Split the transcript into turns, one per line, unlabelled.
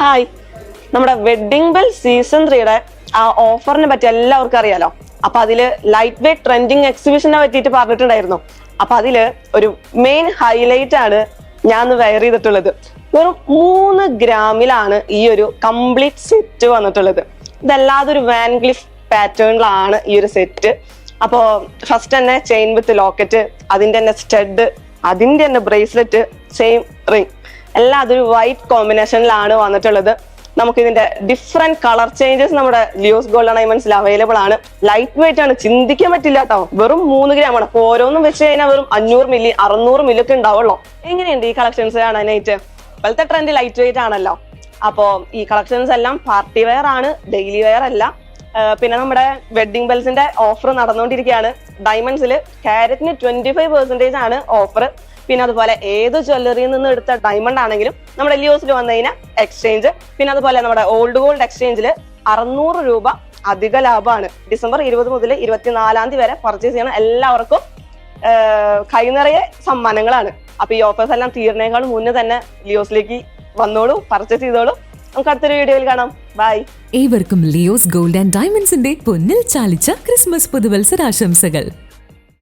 Hi നമ്മുടെ wedding bell season ത്രീയുടെ ആ ഓഫറിനെ പറ്റി എല്ലാവർക്കും അറിയാലോ. അപ്പൊ അതിൽ ലൈറ്റ് വെയ്റ്റ് ട്രെൻഡിങ് എക്സിബിഷനെ പറ്റിയിട്ട് പറഞ്ഞിട്ടുണ്ടായിരുന്നു. അപ്പൊ അതിൽ ഒരു മെയിൻ ഹൈലൈറ്റ് ആണ് ഞാൻ വെയർ ചെയ്തിട്ടുള്ളത്. വെറും മൂന്ന് ഗ്രാമിലാണ് ഈ ഒരു കംപ്ലീറ്റ് സെറ്റ് വന്നിട്ടുള്ളത്. ഇതല്ലാതെ ഒരു വാൻഗ്ലിഫ് പാറ്റേണിലാണ് ഈ ഒരു സെറ്റ് അപ്പോ ഫസ്റ്റ് തന്നെ ചെയിൻ വിത്ത് ലോക്കറ്റ് അതിന്റെ തന്നെ സ്റ്റഡ് അതിന്റെ തന്നെ ബ്രേസ്ലെറ്റ് സെയിം റിംഗ് എല്ലാം അതൊരു വൈറ്റ് കോമ്പിനേഷനിലാണ് വന്നിട്ടുള്ളത്. നമുക്ക് ഇതിന്റെ ഡിഫറെന്റ് കളർ ചേഞ്ചസ് നമ്മുടെ ലിയോസ് ഗോൾഡൻ ഡയമണ്ട്സിൽ അവൈലബിൾ ആണ്. ലൈറ്റ് വെയിറ്റ് ആണ്. ചിന്തിക്കാൻ പറ്റില്ല വെറും മൂന്ന് ഗ്രാം ആണ്. അപ്പൊ ഓരോന്നും വെച്ച് കഴിഞ്ഞാൽ വെറും അഞ്ഞൂറ് മില്ലി അറുന്നൂറ് മില്ലി ഒക്കെ ഉണ്ടാവുള്ളൂ. എങ്ങനെയുണ്ട് ഈ കളക്ഷൻസ് കാണാനായിട്ട്? ഇപ്പോഴത്തെ ട്രെൻഡ് ലൈറ്റ് വെയിറ്റ് ആണല്ലോ. അപ്പോ ഈ കളക്ഷൻസ് എല്ലാം പാർട്ടി വെയർ ആണ് ഡെയിലി വെയർ അല്ല. പിന്നെ നമ്മുടെ വെഡ്ഡിംഗ് ബെൽസിന്റെ ഓഫർ നടന്നുകൊണ്ടിരിക്കുകയാണ്. ഡയമണ്ട്സിൽ ക്യാരറ്റിന് ട്വന്റി ഫൈവ് പെർസെന്റേജ് ആണ് ഓഫർ പിന്നെ അതുപോലെ ഏത് ജ്വല്ലറിയിൽ നിന്ന് എടുത്ത ഡയമണ്ട് ആണെങ്കിലും നമ്മുടെ ലിയോസിൽ വന്നു കഴിഞ്ഞാൽ എക്സ്ചേഞ്ച് പിന്നെ അതുപോലെ നമ്മുടെ ഓൾഡ് ഗോൾഡ് എക്സ്ചേഞ്ചിൽ അറുന്നൂറ് രൂപ അധിക ലാഭമാണ്. ഡിസംബർ ഇരുപത് മുതൽ ഇരുപത്തിനാലാം തീയതി വരെ പർച്ചേസ് ചെയ്യണം എല്ലാവർക്കും കൈ നിറയെ സമ്മാനങ്ങളാണ്. അപ്പൊ ഈ ഓഫേഴ്സ് എല്ലാം തീർന്നേക്കാൾ മുന്നേ തന്നെ ലിയോസിലേക്ക് വന്നോളൂ പർച്ചേസ് ചെയ്തോളൂ. നമുക്ക് അടുത്തൊരു വീഡിയോയിൽ കാണാം. ബൈ
ഏവർക്കും ലിയോസ് ഗോൾഡ് ആൻഡ് ഡയമണ്ട്സിന്റെ പൊന്നിൽ ചാലിച്ച ക്രിസ്മസ് പുതുവത്സരാശംസകൾ.